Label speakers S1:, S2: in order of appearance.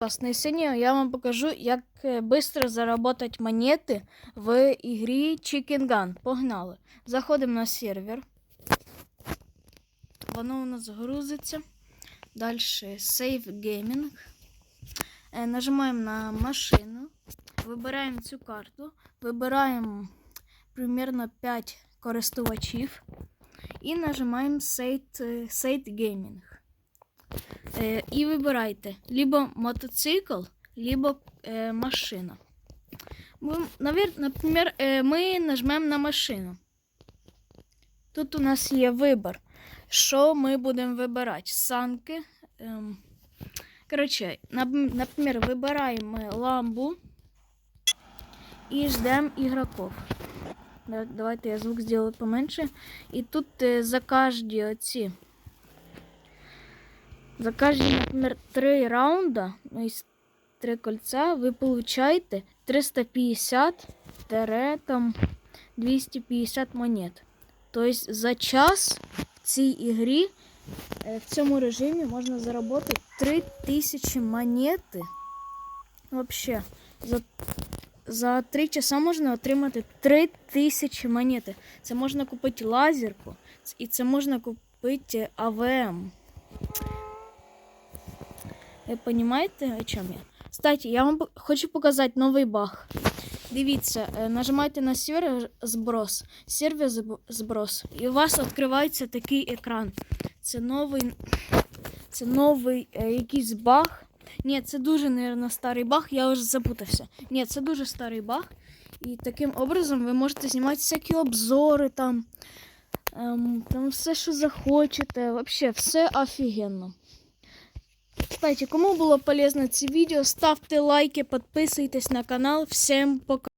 S1: І сьогодні я вам покажу, як швидко заробити монети в ігрі Chicken Gun. Погнали. Заходимо на сервер. Воно у нас грузиться. Далі Save Gaming. Е, Нажимаємо на машину. Вибираємо цю карту. Вибираємо примерно 5 користувачів. І нажимаємо Save, Save Gaming. Е, і вибирайте либо мотоцикл, либо е, машина. Наприклад, е, ми нажмемо на машину. Тут у нас є вибір, що ми будемо вибирати. Санки. Ем, коротше, наприклад, вибираємо ламбу і ждемо ігроків. Давайте я звук зроблю поменше. І тут е, за кожні оці за каждые, например, три раунда, ну, из три кольца, вы получаете 350 там 250 монет. Тобто за час в цій ігрі, е, в цьому режимі можна заробити 3000 монети. Вообще, за, за 3 часа можна отримати 3000 монети. Це можна купити лазерку і це можна купити АВМ. Ви розумієте, о чому я? Кстати, я вам хочу показати новий баг. Дивіться, е, нажимайте на сервер зброс, сервер зброс, і у вас відкривається такий екран. Це новий, це новий е, якийсь баг. Ні, це дуже, мабуть, старий баг, я вже запутався. Ні, це дуже старий баг. І таким образом ви можете знімати всякі обзори там, ем, там все, що захочете. Вообще, все офігенно. Кстати, кому було полезно це відео, ставте лайки, підписуйтесь на канал. Всім пока.